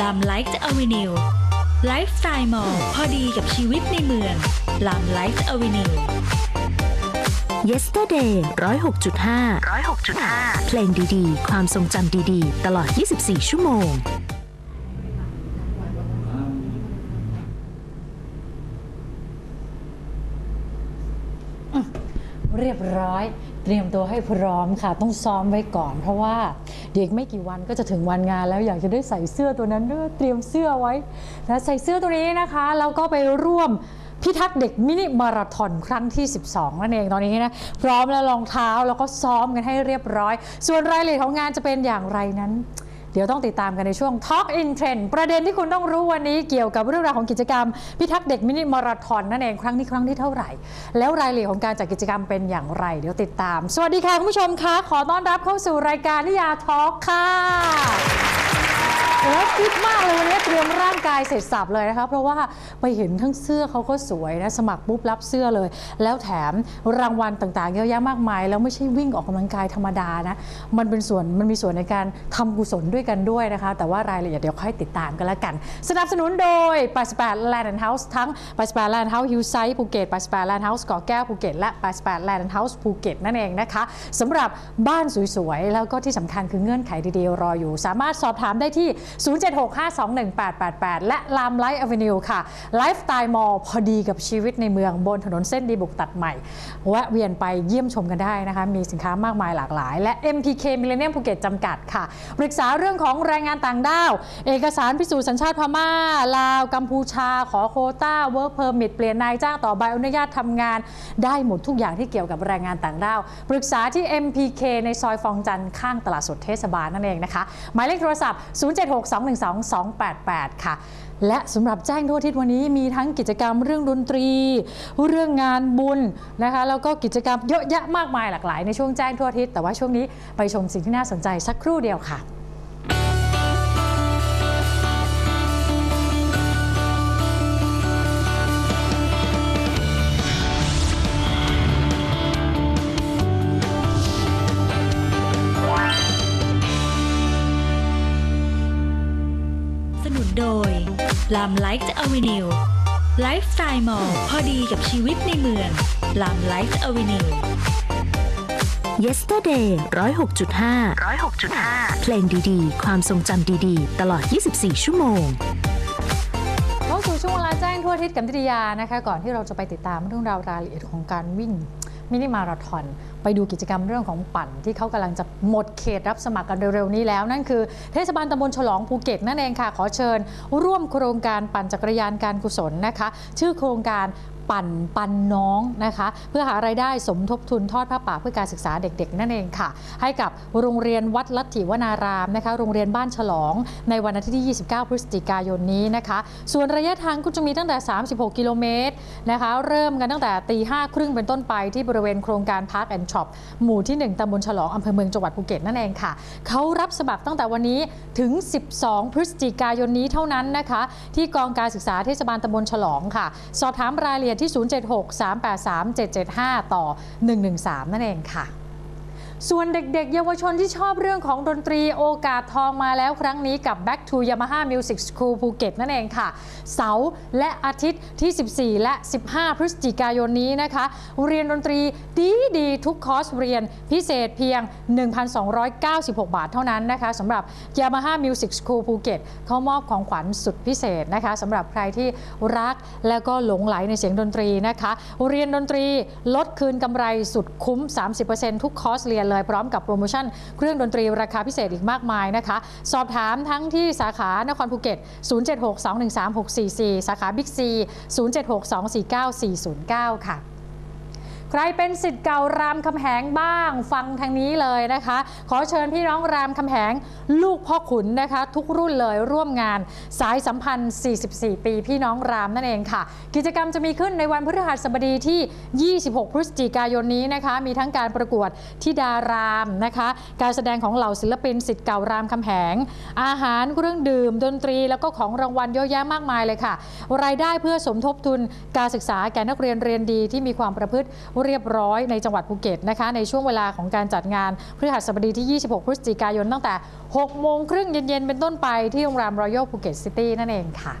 ลามไลฟ์อเวนิวไลฟ์สไตล์มอลพอดีกับชีวิตในเมืองลามไลฟ์อเวนิว Yesterday 106.5 106.5 เพลงดีๆ ความทรงจำดีๆ ตลอด 24 ชั่วโมง เรียบร้อย เตรียมตัวให้พร้อมค่ะ ต้องซ้อมไว้ก่อน เพราะว่าเดี๋ยวอีกไม่กี่วันก็จะถึงวันงาน แล้วอยากจะได้ใส่เสื้อตัวนั้นด้วยเตรียมเสื้อไว้นะใส่เสื้อตัวนี้นะคะแล้วก็ไปร่วมพิทักษ์เด็กมินิมาราธอนครั้งที่ 12 นั่นเองตอนนี้นะพร้อมแล้วรองเท้าแล้วก็ซ้อมกันให้เรียบร้อย ส่วนรายละเอียดของงานจะเป็นอย่างไรนั้น เดี๋ยวต้องติดตามกันในช่วง Talk in Trend ประเด็นที่คุณต้องรู้วันนี้เกี่ยวกับเรื่องราวของกิจกรรม พิทักษ์เด็กมินิมาราธอนนั่นเองครั้งนี้ครั้งที่เท่าไหร่ แล้วรายละเอียดของการจัดกิจกรรมเป็นอย่างไร เดี๋ยวติดตาม สวัสดีค่ะคุณผู้ชมคะขอต้อนรับเข้าสู่รายการนิยาทอล์กค่ะ แล้วคิดมากเลยวันนี้เตรียมร่างกายเสร็จสับเลยนะคะเพราะว่าไปเห็นทั้งเสื้อเขาก็สวยนะสมัครปุ๊บรับเสื้อเลย แล้วแถมรางวัลต่างๆเยอะแยะมากมาย แล้วไม่ใช่วิ่งออกกำลังกายธรรมดานะมันเป็นส่วนมันมีส่วนในการทำกุศลด้วยกันด้วยนะคะ แต่ว่ารายละเอียดเดี๋ยวค่อยติดตามกันแล้วกัน สนับสนุนโดย88 Land and House ทั้ง88 Land House Hill Side ภูเก็ต88 Land House เกาะแก้วภูเก็ตและ88 Land and House ภูเก็ตนั่นเองนะคะสำหรับบ้านสวยๆแล้วก็ที่สำคัญคือเงื่อนไขดีๆรออยู่ สามารถสอบถามได้ที่0765218888 และลามไลฟ์อเวนิวค่ะ ไลฟ์สไตล์มอลพอดีกับชีวิตในเมืองบนถนนเส้นดีบุกตัดใหม่แวะเวียนไปเยี่ยมชมกันได้นะคะ มีสินค้ามากมายหลากหลาย และ MPK Millennium ภูเก็ตจำกัดค่ะ ปรึกษาเรื่องของแรงงานต่างด้าว เอกสารพิสูจน์สัญชาติพม่า ลาว กัมพูชา ขอโควต้าเวิร์กเพอร์มิทเปลี่ยนนายจ้างต่อใบอนุญาตทำงาน ได้หมดทุกอย่างที่เกี่ยวกับแรงงานต่างด้าว ปรึกษาที่ MPK ในซอยฟองจันทร์ข้างตลาดสดเทศบาลนั่นเองนะคะ หมายเลขโทรศัพท์ 076 6212288 ค่ะ และสำหรับแจ้งทั่วอาทิศวันนี้มีทั้งกิจกรรมเรื่องดนตรี เรื่องงานบุญนะคะแล้วก็กิจกรรมเยอะแยะมากมายหลากหลายในช่วงแจ้งทั่วอาทิศแต่ว่าช่วงนี้ไปชมสิ่งที่น่าสนใจสักครู่เดียวค่ะ ลามไลฟ์อเวนิวไลฟ์สไตล์มอลพอดีกับชีวิตในเมืองลามไลฟ์อเวนิว Yesterday 106.5 106.5 เพลงดีๆ ความทรงจำดีๆ ตลอด 24 ชั่วโมงเข้าสู่ช่วงเวลาแจ้งทั่วอาทิศกับนิตยานะคะ ก่อนที่เราจะไปติดตามเรื่องราวรายละเอียดของการวิ่ง มินิมาราธอนไปดูกิจกรรมเรื่องของปั่น ที่เขากำลังจะหมดเขตรับสมัครกันเร็วๆนี้แล้ว นั่นคือเทศบาลตำบลฉลองภูเก็ตนั่นเองค่ะ ขอเชิญ ร่วมโครงการปั่นจักรยานการกุศลนะคะ ชื่อโครงการ ปั่นปันน้องนะคะ เพื่อหาไรายได้สมทบทุนทอดผ้าป่าเพื่อการศึกษาเด็ก ๆ นั่นเองค่ะ ให้กับโรงเรียนวัดลัทธิวนารามนะคะโรงเรียนบ้านฉลอง ในวันอาทิตย์ที่ 29 พฤศจิกายนนี้นะคะ ส่วนระยะทางก็จะมีตั้งแต่ 36 กิโลเมตรนะคะ เริ่มกันตั้งแต่ตีห้าครึ่งเป็นต้นไปที่บริเวณโครงการพาร์คแอนด์ช็อปหมู่ที่ 1ตำบลฉลองอำเภอเมืองจังหวัดภูเก็ตนั่นเองค่ะเขารับสมัครตั้งแต่วันนี้ถึง 12 พฤศจิกายนนี้เท่านั้นนะคะ ที่กองการศึกษาเทศบาลตำบลฉลองค่ะ สอบถามรายละเอียดที่ 076-383-775 ต่อ 113 นั่นเองค่ะ ส่วนเด็กๆ เยาวชนที่ชอบเรื่องของดนตรีโอกาสทองมาแล้วครั้งนี้กับ Back to Yamaha Music School ภูเก็ตนั่นเองค่ะ เสาร์และอาทิตย์ที่ 14 และ 15 พฤศจิกายนนี้นะคะ เรียนดนตรีดีดีทุกคอร์สเรียนพิเศษเพียง 1,296 บาทเท่านั้นนะคะสำหรับ Yamaha Music School ภูเก็ตเขามอบของขวัญสุดพิเศษนะคะสำหรับใครที่รักและก็หลงไหลในเสียงดนตรีนะคะ เรียนดนตรีลดคืนกำไรสุดคุ้ม 30%ทุกคอร์สเรียนเลยพร้อมกับโปรโมชั่นเครื่องดนตรีราคาพิเศษอีกมากมายนะคะ สอบถามทั้งที่สาขานครภูเก็ต 076-213-644 สาขาบิ๊กซี 076-249-409 ค่ะ ใครเป็นสิทธิ์เก่ารามคำแหงบ้างฟังทางนี้เลยนะคะ ขอเชิญพี่น้องรามคำแหงลูกพ่อขุนนะคะ ทุกรุ่นเลยร่วมงานสายสัมพันธ์ 44 ปีพี่น้องรามนั่นเองค่ะ กิจกรรมจะมีขึ้นในวันพฤหัสบดีที่ 26 พฤศจิกายนนี้นะคะ มีทั้งการประกวดที่ดารามนะคะ การแสดงของเหล่าศิลปินสิทธิ์เก่ารามคำแหง อาหารเครื่องดื่ม ดนตรีแล้วก็ของรางวัลเยอะแยะมากมายเลยค่ะ รายได้เพื่อสมทบทุนการศึกษาแก่นักเรียนเรียนดีที่มีความประพฤติเรียบร้อยในจังหวัดภูเก็ตนะคะ ในช่วงเวลาของการจัดงานพฤหัสบดีที่ 26 พฤศจิกายนตั้งแต่ 6 โมงครึ่งเย็น ๆ เป็นต้นไปที่โรงแรมรอยัลภูเก็ตซิตี้นั่นเองค่ะ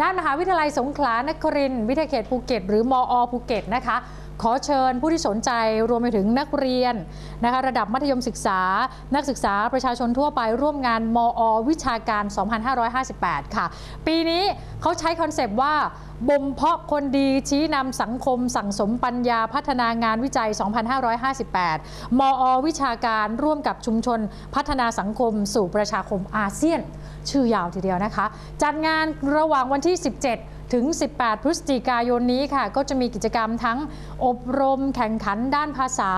ด้านมหาวิทยาลัยสงขลานครินทร์วิทยาเขตภูเก็ตหรือมอภูเก็ตนะคะ ขอเชิญผู้ที่สนใจรวมไปถึงนักเรียนนะคะระดับมัธยมศึกษา นักศึกษาประชาชนทั่วไปร่วมงานมอ วิชาการ 2558 ค่ะ ปีนี้เขาใช้คอนเซปต์ว่าบ่มเพาะคนดีชี้นำสังคม สั่งสมปัญญาพัฒนางานวิจัย 2558 มอ วิชาการร่วมกับชุมชนพัฒนาสังคมสู่ประชาคมอาเซียน ชื่อยาวทีเดียวนะคะ จัดงานระหว่างวันที่ 17 ถึง 18 พฤศจิกายนนี้ค่ะ ก็จะมีกิจกรรมทั้งอบรมแข่งขันด้านภาษา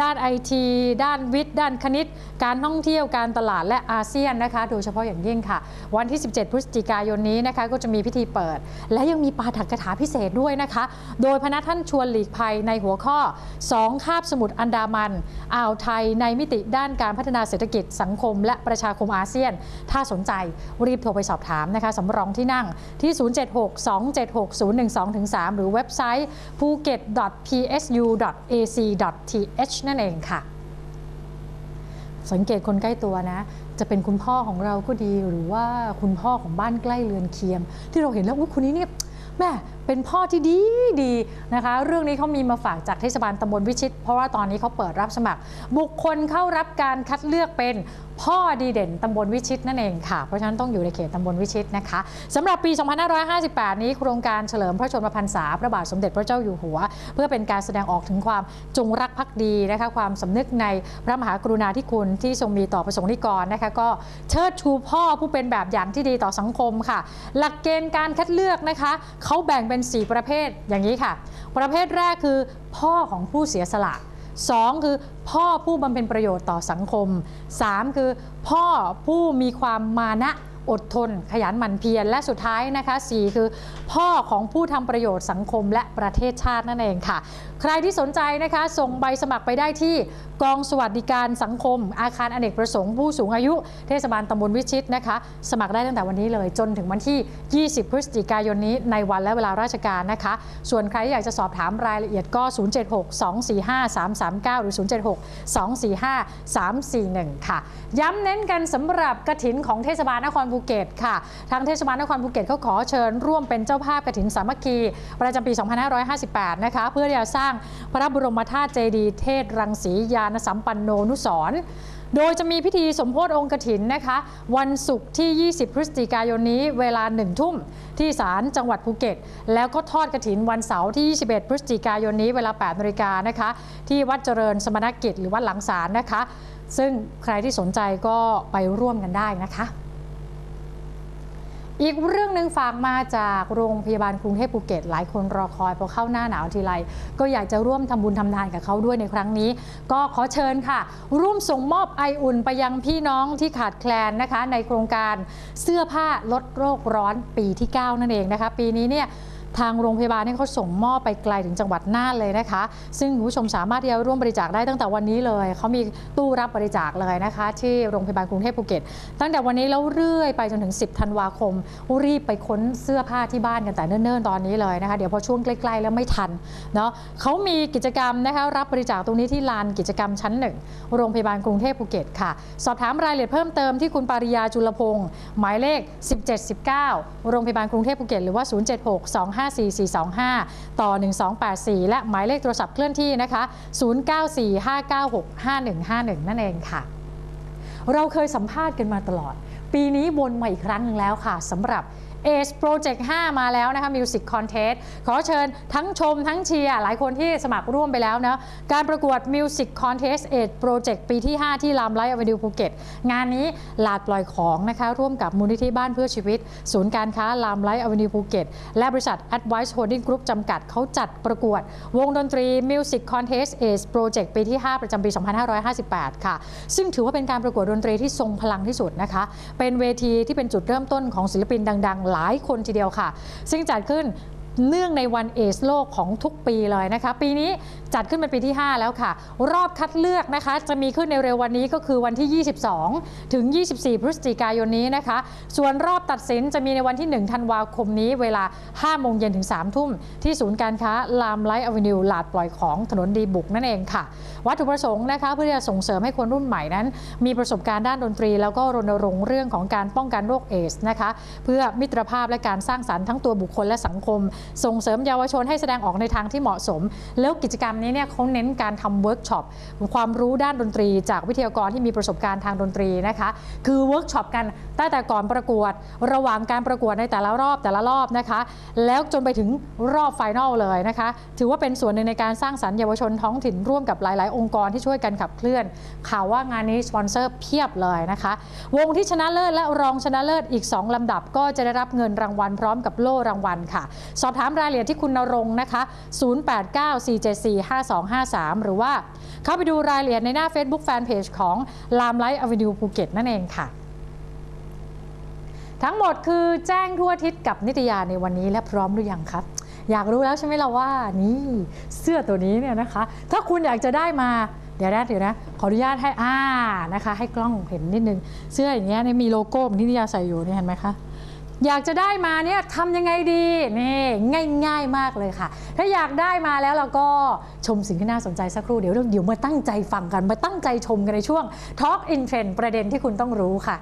ด้านไอทีด้านวิทย์ ด้านคณิต การท่องเที่ยวการตลาดและอาเซียนนะคะ โดยเฉพาะอย่างยิ่งค่ะ วันที่ 17 พฤศจิกายนนี้นะคะ ก็จะมีพิธีเปิด และยังมีปาฐกถาพิเศษด้วยนะคะ โดยพระท่านชวนหลีกภัยในหัวข้อ 2 คาบสมุทรอันดามันอ่าวไทยในมิติด้านการพัฒนาเศรษฐกิจสังคม และประชาคมอาเซียน ถ้าสนใจรีบโทรไปสอบถามนะคะสำรองที่นั่งที่ 076 076-276-012-3 หรือเว็บไซต์ phuket.psu.ac.th นั่นเองค่ะ สังเกตคนใกล้ตัวนะจะเป็นคุณพ่อของเราก็ดีหรือว่าคุณพ่อของบ้านใกล้เรือนเคียง ที่เราเห็นแล้วอุ๊ยคนนี้เนี่ยแม่เป็นพ่อที่ดีดีนะคะ เรื่องนี้เขามีมาฝากจากเทศบาลตำบลวิชิต เพราะว่าตอนนี้เขาเปิดรับสมัคร บุคคลเข้ารับการคัดเลือกเป็นพ่อดีเด่นตำบลวิชิตนั่นเองค่ะ เพราะฉะนั้นต้องอยู่ในเขตตำบลวิชิตนะคะสำหรับปี 2558 นี้โครงการเฉลิมพระชนมพรรษาพระบาทสมเด็จพระเจ้าอยู่หัว เพื่อเป็นการแสดงออกถึงความจงรักภักดีนะคะความสำนึกในพระมหากรุณาธิคุณที่ทรงมีต่อประสงค์นิกรนะคะก็เชิดชูพ่อผู้เป็นแบบอย่างที่ดีต่อสังคมค่ะ หลักเกณฑ์การคัดเลือกนะคะเขาแบ่งเป็น 4 ประเภทอย่างนี้ค่ะ ประเภทแรกคือ พ่อของผู้เสียสละ 2 คือพ่อผู้บำเพ็ญประโยชน์ต่อสังคม 3 คือ พ่อผู้มีความมานะ อดทน ขยันหมั่นเพียรและสุดท้ายนะคะ 4 คือ พ่อของผู้ทำประโยชน์สังคมและประเทศชาตินั่นเองค่ะ ใครที่สนใจนะคะส่งใบสมัครไปได้ที่กองสวัสดิการสังคม อาคารอเนกประสงค์ผู้สูงอายุ เทศบาลตำบลวิชิตนะคะ สมัครได้ตั้งแต่วันนี้เลยจนถึงวันที่ 20 พฤศจิกายนนี้ในวันและเวลาราชการนะคะ ส่วนใครที่อยากจะสอบถามรายละเอียดก็ 076-245-339 หรือ 076-245-341 ค่ะ ย้ำเน้นกันสำหรับกระถินของเทศบาลนครภูเก็ตค่ะ ทางเทศบาลนครภูเก็ตเขาขอเชิญร่วมเป็นเจ้าภาพกระถินสามัคคี ประจำปี 2558 นะคะ เพื่อจะสร้างพระบรมธาตุเจดีย์เทศรังสียานสัมปันโนนุสรโดยจะมีพิธีสมโพธิองค์กฐินนะคะ วันศุกร์ที่ 20 พฤศจิกายนนี้เวลา 1 ทุ่ม ที่ศาลจังหวัดภูเก็ต แล้วก็ทอดกฐินวันเสาร์ที่ 21 พฤศจิกายนนี้เวลา 8นาฬิกานะคะ ที่วัดเจริญสมณกิจหรือวัดหลังศาลนะคะ ซึ่งใครที่สนใจก็ไปร่วมกันได้นะคะ อีกเรื่องหนึ่งฝากมาจากโรงพยาบาลกรุงเทพภูเก็ต หลายคนรอคอยพอเข้าหน้าหนาวทีไรก็อยากจะร่วมทำบุญทำทานกับเขาด้วยในครั้งนี้ ก็ขอเชิญค่ะ ร่วมส่งมอบไออุ่นไปยังพี่น้องที่ขาดแคลนนะคะ ในโครงการเสื้อผ้าลดโรคร้อนปีที่ 9 นั่นเองนะคะ ปีนี้เนี่ย ทางโรงพยาบาลเนี่ยเขาส่งมอบไปไกลถึงจังหวัดน่านเลยนะคะ ซึ่งคุณผู้ชมสามารถที่จะร่วมบริจาคได้ตั้งแต่วันนี้เลย เขามีตู้รับบริจาคเลยนะคะ ที่โรงพยาบาลกรุงเทพภูเก็ต ตั้งแต่วันนี้แล้วเรื่อยไปจนถึง 10 ธันวาคม รีบไปค้นเสื้อผ้าที่บ้านกันแต่เนิ่นๆ ตอนนี้เลยนะคะ เดี๋ยวพอช่วงใกล้ๆแล้วไม่ทันเนาะเขามีกิจกรรมนะคะรับบริจาคตรงนี้ที่ลานกิจกรรมชั้นหนึ่งโรงพยาบาลกรุงเทพภูเก็ตค่ะ สอบถามรายละเอียดเพิ่มเติมที่คุณปาริยาจุลพงศ์หมายเลข 1719 โรงพยาบาลกรุงเทพภูเก็ตหรือว่า076-254-425ต่อ 1284 และหมายเลขโทรศัพท์เคลื่อนที่นะคะ 0945965151 นั่นเองค่ะ เราเคยสัมภาษณ์กันมาตลอด ปีนี้วนมาอีกครั้งหนึ่งแล้วค่ะสำหรับ Ace Project 5 มาแล้วนะคะ Music Contest ขอเชิญทั้งชมทั้งเชียร์หลายคนที่สมัครร่วมไปแล้วนะการประกวด Music Contest Ace Project ปีที่ 5 ที่ลามไลท์อเวนิวภูเก็ตงานนี้หลาดปล่อยของนะคะร่วมกับมูลนิธิบ้านเพื่อชีวิต ศูนย์การค้าลามไลท์อเวนิวภูเก็ตและบริษัท Advice Holding Group จำกัดเขาจัดประกวด วงดนตรี Music Contest Ace Project ปีที่ 5 ประจำปี 2558 ค่ะ ซึ่งถือว่าเป็นการประกวดดนตรีที่ทรงพลังที่สุดนะคะเป็นเวทีที่เป็นจุดเริ่มต้นของศิลปินดังๆหลายคนทีเดียวค่ะ ซึ่งจัดขึ้น เนื่องในวันเอสโลกของทุกปีเลยนะคะ ปีนี้จัดขึ้นเป็นปีที่ 5 แล้วค่ะ รอบคัดเลือกนะคะ จะมีขึ้นในเร็ววันนี้ก็คือวันที่ 22 ถึง 24 พฤศจิกายนนี้นะคะ ส่วนรอบตัดสินจะมีในวันที่ 1 ธันวาคมนี้เวลา 5 โมงเย็นถึง 3 ทุ่ม ที่ศูนย์การค้าลามไลท์อเวนิวลาดปล่อยของถนนดีบุกนั่นเองค่ะ วัตถุประสงค์นะคะเพื่อจะส่งเสริมให้คนรุ่นใหม่นั้น มีประสบการณ์ด้านดนตรี แล้วก็รณรงค์เรื่องของการป้องกันโรคเอสนะคะ เพื่อมิตรภาพและการสร้างสรรค์ทั้งตัวบุคคลและสังคมส่งเสริมเยาวชนให้แสดงออกในทางที่เหมาะสม แล้วกิจกรรมนี้เนี่ยเขาเน้นการทำเวิร์กช็อปความรู้ด้านดนตรี จากวิทยากรที่มีประสบการณ์ทางดนตรีนะคะ คือเวิร์กช็อปกันตั้งแต่ก่อนประกวด ระหว่างการประกวดในแต่ละรอบแต่ละรอบนะคะ แล้วจนไปถึงรอบไฟนอลเลยนะคะ ถือว่าเป็นส่วนหนึ่งในการสร้างสรรค์เยาวชนท้องถิ่นร่วมกับหลาย ๆ องค์กรที่ช่วยกันขับเคลื่อน ข่าวว่างานนี้สปอนเซอร์เพียบเลยนะคะ วงที่ชนะเลิศและรองชนะเลิศอีก 2 ลำดับก็จะได้รับเงินรางวัลพร้อมกับโล่รางวัลค่ะสอบถามรายละเอียดที่คุณนรงค์นะคะ 0894745253 หรือว่าเข้าไปดูรายละเอียดในหน้า Facebook Fanpage ของลามไลท์อเวนิวภูเก็ตนั่นเองค่ะ ทั้งหมดคือแจ้งทั่วทิศกับนิตยาในวันนี้และพร้อมหรือยังครับอยากรู้แล้วใช่ไหมเราว่านี่เสื้อตัวนี้เนี่ยนะคะ ถ้าคุณอยากจะได้มาเดี๋ยวนะเดี๋ยวนะ ขออนุญาตให้อ่านะคะ ให้กล้องเห็นนิดนึง เสื้ออย่างเงี้ยมีโลโก้เหมือนที่นิตยาใส่อยู่นี่เห็นไหมคะ อยากจะได้มาเนี่ยทำยังไงดีนี่ง่าย ๆมากเลยค่ะ ถ้าอยากได้มาแล้วเราก็ชมสิ่งที่น่าสนใจสักครู่เดี๋ยวเดี๋ยวมาตั้งใจฟังกันมาตั้งใจชมกันในช่วง Talk in Trend ประเด็นที่คุณต้องรู้ค่ะ